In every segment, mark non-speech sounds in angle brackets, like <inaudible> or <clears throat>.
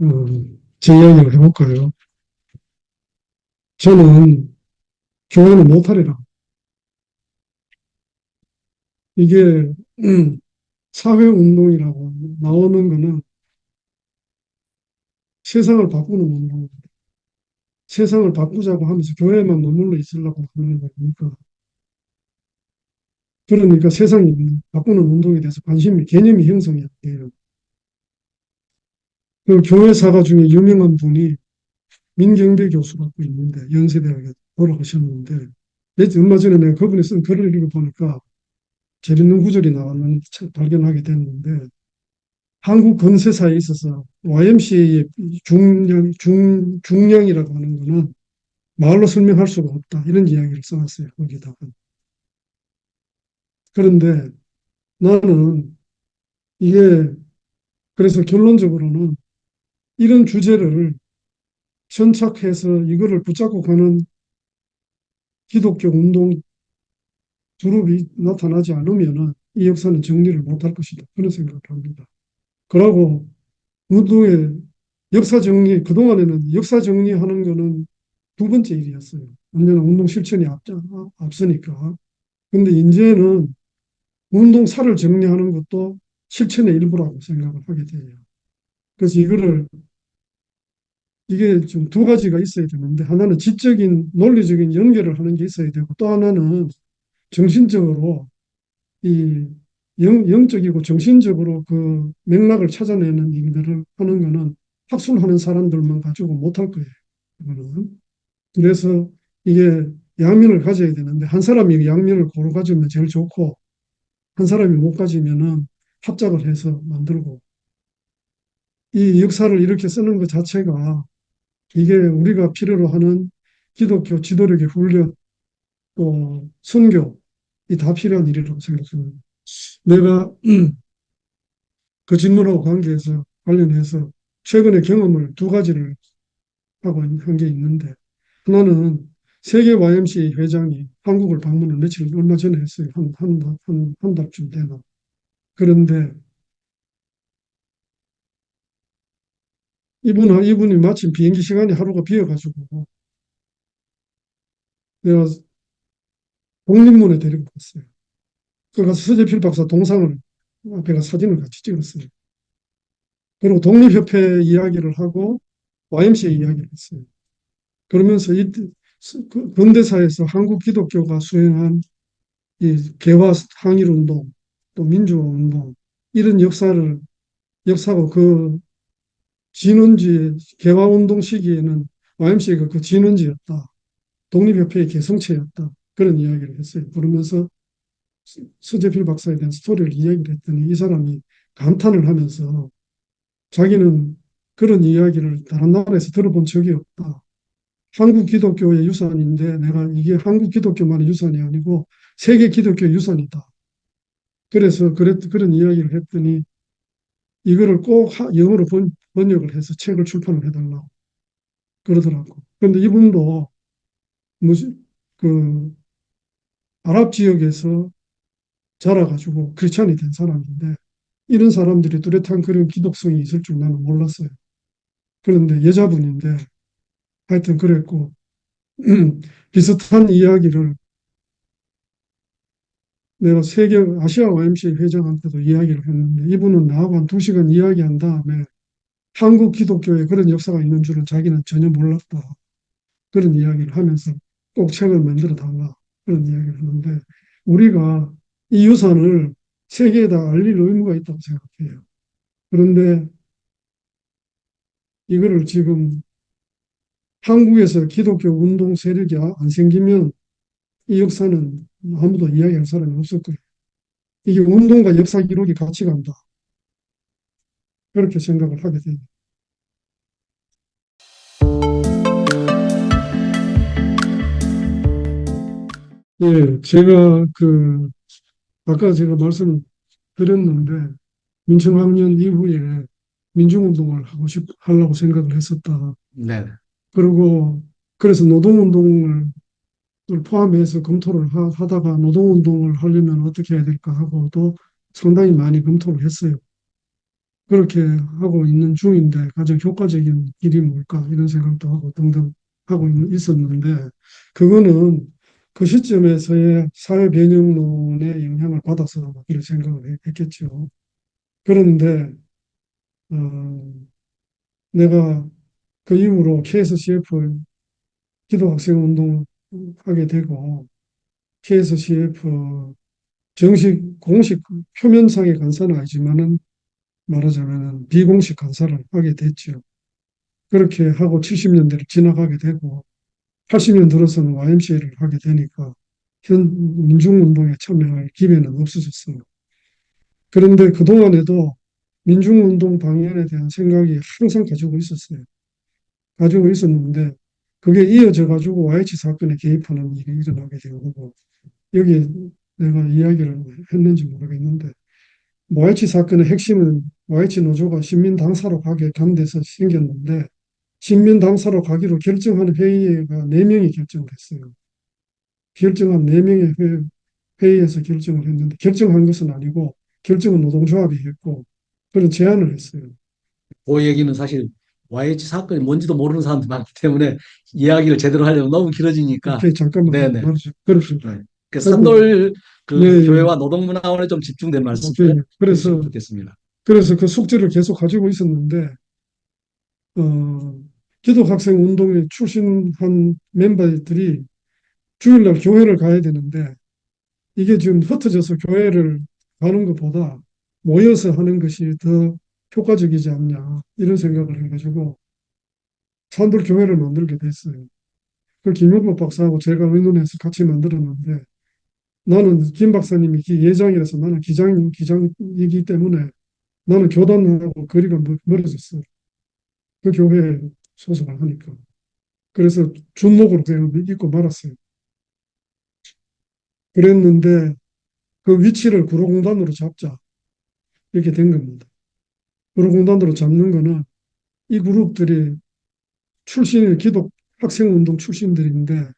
어, 제 이야기를 해볼까요? 저는 교회는 못하리라. 이게 음, 사회운동이라고 나오는 거는 세상을 바꾸는 운동, 세상을 바꾸자고 하면서 교회만 머물러 있으려고 하는 거니까. 그러니까 세상이 바꾸는 운동에 대해서 관심이, 개념이 형성이 안 돼요. 그 교회사가 중에 유명한 분이 민경배 교수라고 있는데, 연세대학에 돌아가셨는데, 몇- 얼마 전에 내가 그분이 쓴 글을 읽어보니까 재밌는 구절이 나왔는 참 발견하게 됐는데, 한국 건세사에 있어서 YMCA의 중량, 중, 중량이라고 하는 거는 말로 설명할 수가 없다. 이런 이야기를 써놨어요. 거기다가. 그런데 나는 이게 그래서 결론적으로는 이런 주제를 선착해서 이거를 붙잡고 가는 기독교 운동 그룹이 나타나지 않으면은 이 역사는 정리를 못할 것이다. 그런 생각을 합니다. 그러고 운동의 역사 정리, 그동안에는 역사 정리하는 거는 두 번째 일이었어요. 언제나 운동 실천이 앞, 앞서니까. 근데 이제는 운동사를 정리하는 것도 실천의 일부라고 생각을 하게 돼요. 그래서 이거를 이게 좀두 가지가 있어야 되는데 하나는 지적인 논리적인 연결을 하는 게 있어야 되고 또 하나는 정신적으로 이 영, 영적이고 정신적으로 그 맥락을 찾아내는 일들을 하는 거는 학술하는 사람들만 가지고 못할 거예요. 그거는. 그래서 이게 양면을 가져야 되는데 한 사람이 양면을 고루 가지면 제일 좋고 한 사람이 못 가지면은 합작을 해서 만들고 이 역사를 이렇게 쓰는 것 자체가 이게 우리가 필요로 하는 기독교 지도력의 훈련 또 선교 이 다 필요한 일이라고 생각합니다. 내가 <clears throat> 그 질문하고 관계해서 관련해서 최근에 경험을 두 가지를 하고 한 게 있는데 하나는 세계 YMCA 회장이 한국을 방문을 며칠 얼마 전에 했어요. 한, 한, 달- 한, 한 달쯤 되나. 그런데 이분, 이분이 마침 비행기 시간이 하루가 비어가지고 내가 독립문에 데리고 갔어요. 그래서 서재필 박사 동상을 앞에 가 사진을 같이 찍었어요. 그리고 독립협회 이야기를 하고 YMCA 이야기를 했어요. 그러면서 이그 근대사에서 한국 기독교가 수행한 이 개화 항일 운동, 또 민주화 운동 이런 역사를 역사고 그 진원지 개화 운동 시기에는 YMCA가 그 진원지였다. 독립협회의 개성체였다. 그런 이야기를 했어요. 그러면서 서재필 박사에 대한 스토리를 이야기를 했더니 이 사람이 감탄을 하면서 자기는 그런 이야기를 다른 나라에서 들어본 적이 없다. 한국 기독교의 유산인데 내가 이게 한국 기독교만의 유산이 아니고 세계 기독교 유산이다. 그래서 그랬, 그런 이야기를 했더니 이거를 꼭 하- 영어로 번, 번역을 해서 책을 출판을 해달라고 그러더라고. 그런데 이분도 무슨 그 아랍 지역에서 자라가지고 크리스찬이 된 사람인데 이런 사람들이 뚜렷한 그런 기독성이 있을 줄 나는 몰랐어요. 그런데 여자분인데 하여튼 그랬고 <clears throat> 비슷한 이야기를 내가 세계 아시아 YMCA 회장한테도 이야기를 했는데 이분은 나하고 한 두 시간 이야기한 다음에 한국 기독교에 그런 역사가 있는 줄은 자기는 전혀 몰랐다. 그런 이야기를 하면서 꼭 책을 만들어 달라. 그런 이야기를 하는데 우리가 이 유산을 세계에 다 알릴 의무가 있다고 생각해요. 그런데 이거를 지금 한국에서 기독교 운동 세력이 안 생기면 이 역사는 아무도 이야기할 사람이 없을 거예요. 이게 운동과 역사 기록이 같이 간다. 그렇게 생각을 하게 됩니다. 예, 제가 그, 아까 제가 말씀드렸는데, 민청학년 이후에 민중운동을 하고 싶, 하려고 생각을 했었다. 네. 그리고 그래서 노동운동을 포함해서 검토를 하, 하다가 노동운동을 하려면 어떻게 해야 될까 하고도 상당히 많이 검토를 했어요. 그렇게 하고 있는 중인데 가장 효과적인 길이 뭘까 이런 생각도 하고 등등 하고 있- 있었는데 그거는 그 시점에서의 사회 변형론의 영향을 받아서 이런 생각을 했- 했겠죠. 그런데 어, 내가 그 이후로 KSCF 기독학생 운동을 하게 되고 KSCF 정식 공식 표면상의 간사는 아니지만은 말하자면 비공식 간사를 하게 됐죠. 그렇게 하고 70년대를 지나가게 되고 80년 들어서는 YMCA를 하게 되니까 현 민중운동에 참여할 기회는 없어졌어요. 그런데 그동안에도 민중운동 방향에 대한 생각이 항상 가지고 있었어요. 가지고 있었는데 그게 이어져 가지고 YH 사건에 개입하는 일이 일어나게 된 거고 여기에 내가 이야기를 했는지 모르겠는데 YH 사건의 핵심은 YH 노조가 신민당사로 가게 간 데서 생겼는데 신민 당사로 가기로 결정한 회의가 네명이 결정됐어요. 결정한 네명의 회의에서 결정을 했는데 결정한 것은 아니고 결정은 노동조합이 했고 그런 제안을 했어요. 그 얘기는 사실 YH 사건이 뭔지도 모르는 사람들 많기 때문에 이야기를 제대로 하려면 너무 길어지니까. 이렇게 잠깐만 네네. 그렇습니다. 그 산돌 그 네, 네. 교회와 노동문화원에 좀 집중된 말씀 오케이. 그래서 좋겠습니다. 그래서 그 숙제를 계속 가지고 있었는데, 어, 기독학생 운동에 출신한 멤버들이 주일날 교회를 가야 되는데, 이게 지금 흩어져서 교회를 가는 것보다 모여서 하는 것이 더 효과적이지 않냐, 이런 생각을 해가지고, 산돌 교회를 만들게 됐어요. 그 김용복 박사하고 제가 의논해서 같이 만들었는데, 나는 김 박사님이 기- 예장이라서 나는 기장, 기장이기 때문에 나는 교단하고 거리가 멀- 멀어졌어요. 그 교회에 소속을 하니까. 그래서 준목으로 그냥 믿고 말았어요. 그랬는데 그 위치를 구로공단으로 잡자. 이렇게 된 겁니다. 구로공단으로 잡는 거는 이 그룹들이 출신이 기독 학생운동 출신들인데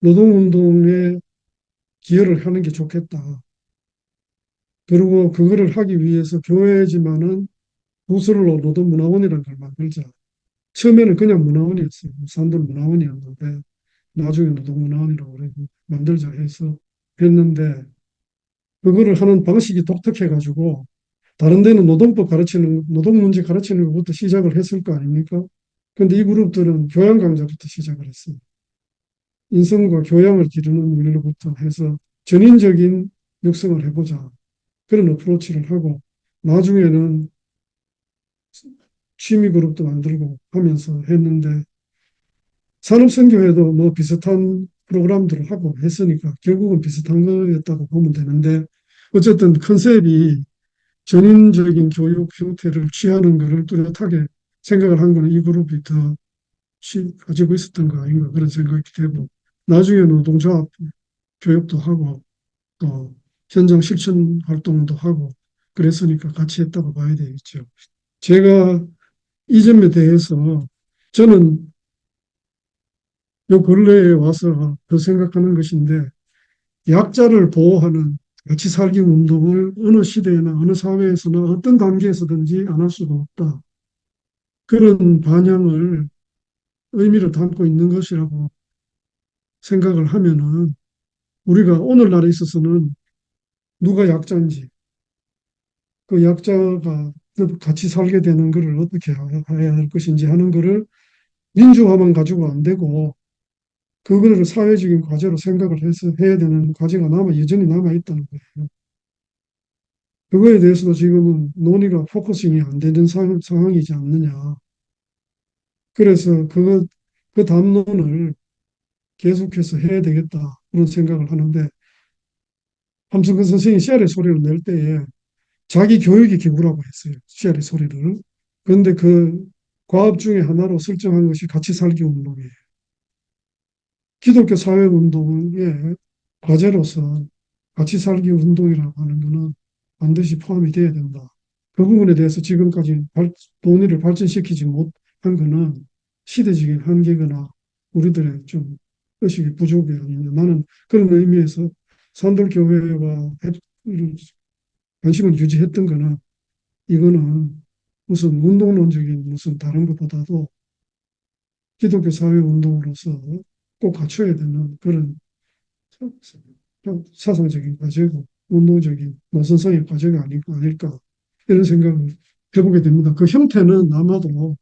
노동운동에 기여를 하는 게 좋겠다. 그리고 그거를 하기 위해서 교회지만은 부스로 노동문화원이라는 걸 만들자. 처음에는 그냥 문화원이었어요. 산돌 문화원이었는데 나중에 노동문화원이라고 그래 만들자 해서 했는데 그거를 하는 방식이 독특해가지고 다른 데는 노동법 가르치는 노동 문제 가르치는 것부터 시작을 했을 거 아닙니까? 근데 이 그룹들은 교양 강좌부터 시작을 했어요. 인성과 교양을 기르는 일로부터 해서 전인적인 육성을 해보자. 그런 어프로치를 하고 나중에는 취미 그룹도 만들고 하면서 했는데 산업선교회도 뭐 비슷한 프로그램들을 하고 했으니까 결국은 비슷한 거였다고 보면 되는데 어쨌든 컨셉이 전인적인 교육 형태를 취하는 것을 뚜렷하게 생각을 한 거는 이 그룹이 더 취- 가지고 있었던 거 아닌가 그런 생각이 되고 나중에는 노동조합 교육도 하고 또 현장 실천 활동도 하고 그랬으니까 같이 했다고 봐야 되겠죠. 제가 이 점에 대해서 저는 요 근래에 와서 더 생각하는 것인데 약자를 보호하는 같이 살기 운동을 어느 시대나 어느 사회에서나 어떤 단계에서든지 안 할 수가 없다. 그런 반향을 의미를 담고 있는 것이라고 생각을 하면은 우리가 오늘날에 있어서는 누가 약자인지 그 약자가 같이 살게 되는 것을 어떻게 해야 할 것인지 하는 것을 민주화만 가지고 안 되고 그거를 사회적인 과제로 생각을 해서 해야 되는 과제가 남아 여전히 남아 있다는 거예요. 그거에 대해서도 지금은 논의가 포커싱이 안 되는 상, 상황이지 않느냐. 그래서 그거 그 담론을 계속해서 해야 되겠다 그런 생각을 하는데 함성근 선생이 씨알의 소리를 낼 때에 자기 교육의 기구라고 했어요. 씨알의 소리를. 그런데 그 과업 중에 하나로 설정한 것이 같이 살기 운동이에요. 기독교 사회 운동의 과제로서 같이 살기 운동이라고 하는 것은 반드시 포함이 돼야 된다. 그 부분에 대해서 지금까지 발, 논의를 발전시키지 못한 것은 시대적인 한계거나 우리들의 좀 의식의 부족이 아니냐. 나는 그런 의미에서 산돌교회와 관심을 유지했던 거는 이거는 무슨 운동론적인 무슨 다른 것보다도 기독교 사회 운동으로서 꼭 갖춰야 되는 그런 사상적인 과제고 운동적인 노선성의 과제가 아닐- 아닐까 이런 생각을 해보게 됩니다. 그 형태는 아마도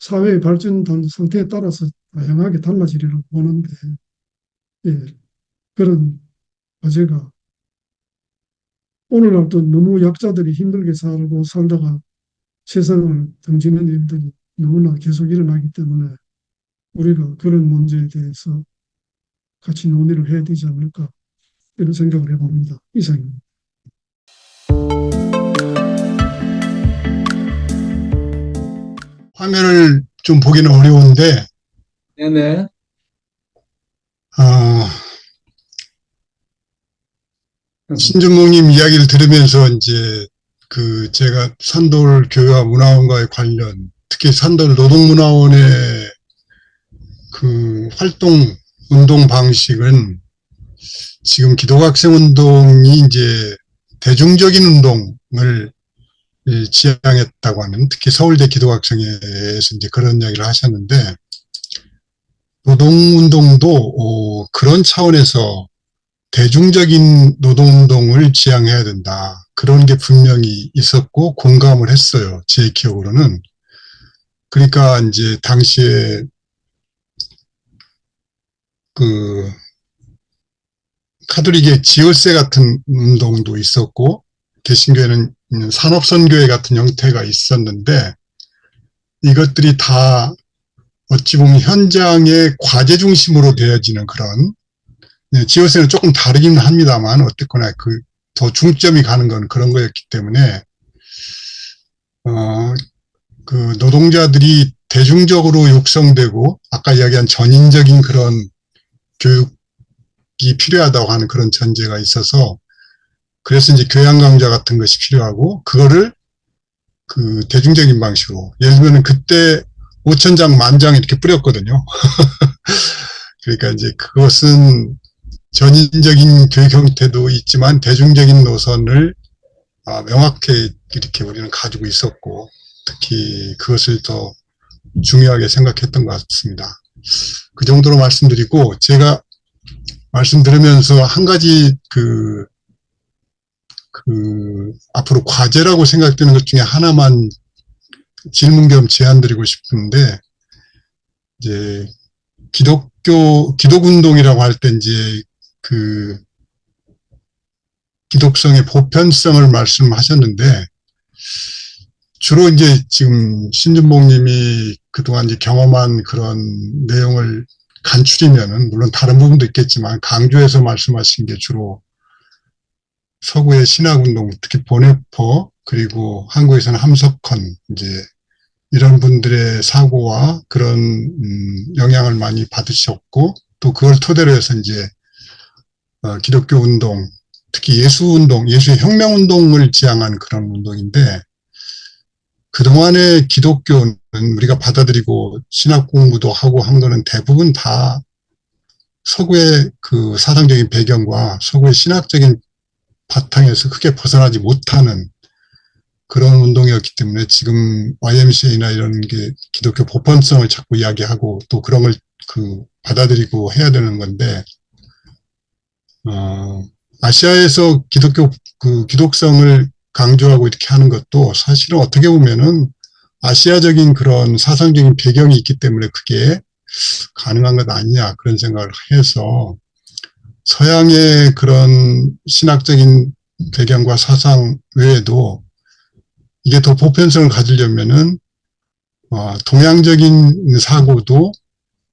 사회의 발전된 상태에 따라서 다양하게 달라지리라고 보는데 예, 그런 과제가 오늘날도 너무 약자들이 힘들게 살고 살다가 세상을 등지는 일들이 너무나 계속 일어나기 때문에 우리가 그런 문제에 대해서 같이 논의를 해야 되지 않을까 이런 생각을 해봅니다. 이상입니다. 화면을 좀 보기는 어려운데, 네네. 어, 신준목님 이야기를 들으면서 이제 그 제가 산돌 교회와 문화원과의 관련, 특히 산돌 노동문화원의 그 활동, 운동 방식은 지금 기독학생 운동이 이제 대중적인 운동을 이 지향했다고 하는 특히 서울대 기독학생회에서 이제 그런 이야기를 하셨는데 노동운동도 어, 그런 차원에서 대중적인 노동운동을 지향해야 된다. 그런 게 분명히 있었고 공감을 했어요. 제 기억으로는. 그러니까 이제 당시에 그 카톨릭의 지혈세 같은 운동도 있었고 개신교회는 산업선교회 같은 형태가 있었는데 이것들이 다 어찌 보면 현장의 과제 중심으로 되어지는 그런 네, 지오세는 조금 다르긴 합니다만 어쨌거나 그 더 중점이 가는 건 그런 거였기 때문에 어, 그 노동자들이 대중적으로 육성되고 아까 이야기한 전인적인 그런 교육이 필요하다고 하는 그런 전제가 있어서 그래서 이제 교양 강좌 같은 것이 필요하고 그거를 그 대중적인 방식으로 예를 들면 그때 5천 장, 만 장 이렇게 뿌렸거든요. <laughs> 그러니까 이제 그것은 전인적인 교육 형태도 있지만 대중적인 노선을 아, 명확히 이렇게 우리는 가지고 있었고 특히 그것을 더 중요하게 생각했던 것 같습니다. 그 정도로 말씀드리고 제가 말씀 들으면서 한 가지 그, 그, 앞으로 과제라고 생각되는 것 중에 하나만 질문 겸 제안 드리고 싶은데, 이제, 기독교, 기독 운동이라고 할 때 이제 그, 기독성의 보편성을 말씀하셨는데, 주로 이제 지금 신준봉님이 그동안 이제 경험한 그런 내용을 간추리면은, 물론 다른 부분도 있겠지만, 강조해서 말씀하신 게 주로 서구의 신학운동, 특히 보네퍼, 그리고 한국에서는 함석헌, 이제, 이런 분들의 사고와 그런, 음, 영향을 많이 받으셨고, 또 그걸 토대로 해서 이제, 어, 기독교 운동, 특히 예수 운동, 예수의 혁명 운동을 지향한 그런 운동인데, 그동안의 기독교는 우리가 받아들이고 신학 공부도 하고 한 거는 대부분 다 서구의 그 사상적인 배경과 서구의 신학적인 바탕에서 크게 벗어나지 못하는 그런 운동이었기 때문에 지금 YMCA나 이런 게 기독교 보편성을 자꾸 이야기하고 또 그런 걸 그 받아들이고 해야 되는 건데, 어, 아시아에서 기독교 그 기독성을 강조하고 이렇게 하는 것도 사실은 어떻게 보면은 아시아적인 그런 사상적인 배경이 있기 때문에 그게 가능한 것 아니냐 그런 생각을 해서 서양의 그런 신학적인 배경과 사상 외에도 이게 더 보편성을 가지려면은 어, 동양적인 사고도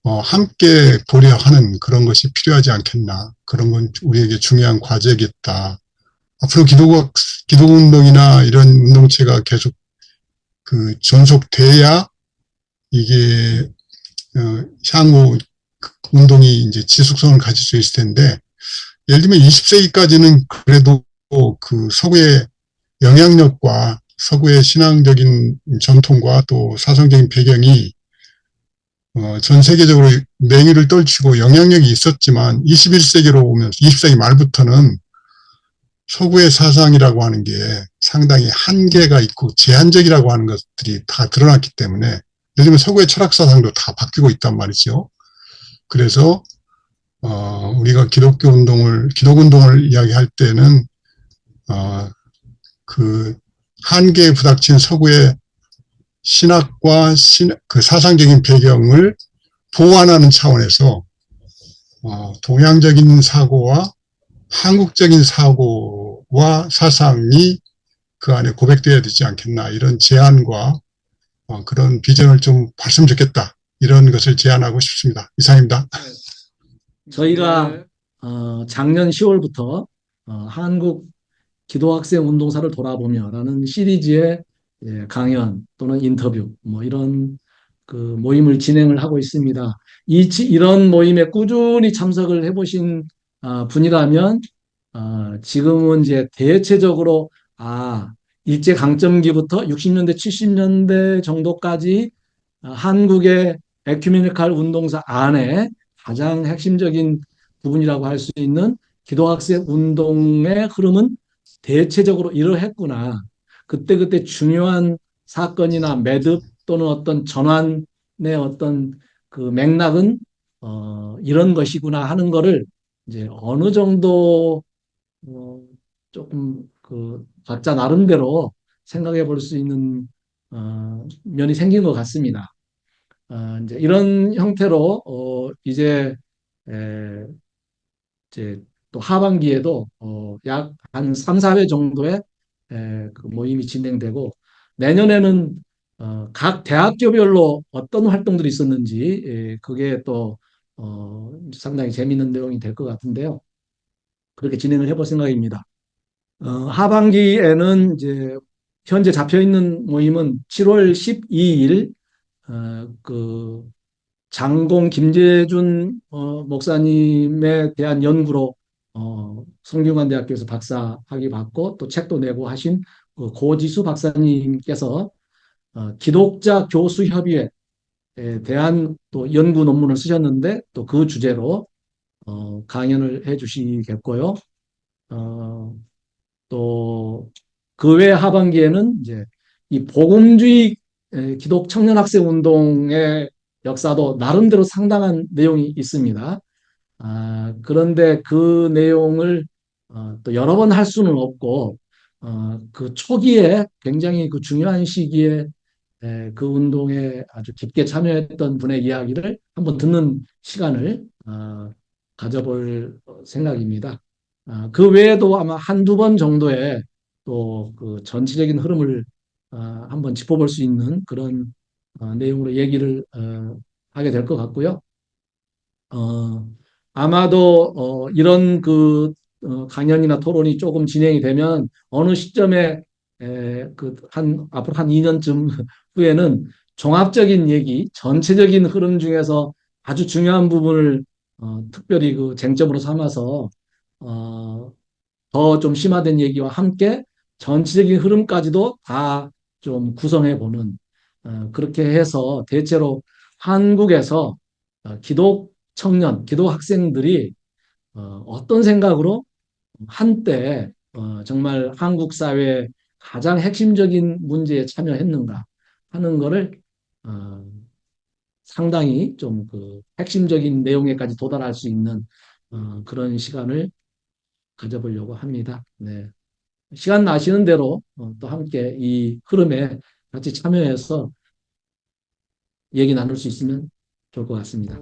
어, 함께 고려하는 그런 것이 필요하지 않겠나 그런 건 우리에게 중요한 과제겠다. 앞으로 기독, 기독운동이나 이런 운동체가 계속 그 전속돼야 이게, 어, 향후 운동이 이제 지속성을 가질 수 있을 텐데, 예를 들면 20세기까지는 그래도 그 서구의 영향력과 서구의 신앙적인 전통과 또 사상적인 배경이 어, 전 세계적으로 맹위를 떨치고 영향력이 있었지만 21세기로 오면서 20세기 말부터는 서구의 사상이라고 하는 게 상당히 한계가 있고 제한적이라고 하는 것들이 다 드러났기 때문에 요즘은 서구의 철학 사상도 다 바뀌고 있단 말이죠. 그래서 어, 우리가 기독교 운동을 기독 운동을 이야기할 때는 어, 그 한계에 부닥친 서구의 신학과 신, 그 사상적인 배경을 보완하는 차원에서 어, 동양적인 사고와 한국적인 사고와 사상이 그 안에 고백되어야 되지 않겠나 이런 제안과 어, 그런 비전을 좀 봤으면 좋겠다 이런 것을 제안하고 싶습니다. 이상입니다. 저희가 어, 작년 10월부터 어, 한국 기도학생 운동사를 돌아보며라는 시리즈의 예, 강연 또는 인터뷰 뭐 이런 그 모임을 진행을 하고 있습니다. 이 치- 이런 모임에 꾸준히 참석을 해보신 아, 분이라면 아, 지금은 이제 대체적으로 아 일제 강점기부터 60년대 70년대 정도까지 아, 한국의 에큐메니칼 운동사 안에 가장 핵심적인 부분이라고 할 수 있는 기도학생 운동의 흐름은 대체적으로 이러했구나. 그때그때 중요한 사건이나 매듭 또는 어떤 전환의 어떤 그 맥락은 어, 이런 것이구나 하는 거를 이제 어느 정도 어, 조금 그 각자 나름대로 생각해 볼 수 있는 어, 면이 생긴 것 같습니다. 어, 이제 이런 형태로 어, 이제 에, 이제 또 하반기에도 어, 약 한 3, 4회 정도의 에, 그 모임이 진행되고 내년에는 어, 각 대학교별로 어떤 활동들이 있었는지 에, 그게 또 어, 상당히 재미있는 내용이 될 것 같은데요. 그렇게 진행을 해볼 생각입니다. 어, 하반기에는 이제 현재 잡혀 있는 모임은 7월 12일 어, 그 장공 김재준 어, 목사님에 대한 연구로 어, 성균관대학교에서 박사 학위 받고 또 책도 내고 하신 그 고지수 박사님께서 어, 기독자 교수 협의회에 대한 또 연구 논문을 쓰셨는데 또 그 주제로 어, 강연을 해주시겠고요. 어, 또 그 외 하반기에는 이제 이 복음주의 에, 기독 청년 학생 운동의 역사도 나름대로 상당한 내용이 있습니다. 아, 그런데 그 내용을 어, 또 여러 번 할 수는 없고 어, 그 초기에 굉장히 그 중요한 시기에 에, 그 운동에 아주 깊게 참여했던 분의 이야기를 한번 듣는 시간을 어, 가져볼 생각입니다. 아, 그 외에도 아마 한두 번 정도의 또 그 전체적인 흐름을 어, 한번 짚어볼 수 있는 그런 어, 내용으로 얘기를 어, 하게 될 것 같고요. 어, 아마도 어, 이런 그 어, 강연이나 토론이 조금 진행이 되면 어느 시점에 에, 그한 앞으로 한 2년쯤 <laughs> 후에는 종합적인 얘기, 전체적인 흐름 중에서 아주 중요한 부분을 어, 특별히 그 쟁점으로 삼아서 어, 더 좀 심화된 얘기와 함께 전체적인 흐름까지도 다 좀 구성해 보는 어, 그렇게 해서 대체로 한국에서 어, 기독 청년, 기독 학생들이 어, 어떤 생각으로 한때 어, 정말 한국 사회의 가장 핵심적인 문제에 참여했는가 하는 거를 어, 상당히 좀 그 핵심적인 내용에까지 도달할 수 있는 어, 그런 시간을 가져보려고 합니다. 네. 시간 나시는 대로 어, 또 함께 이 흐름에 같이 참여해서 얘기 나눌 수 있으면 좋을 것 같습니다.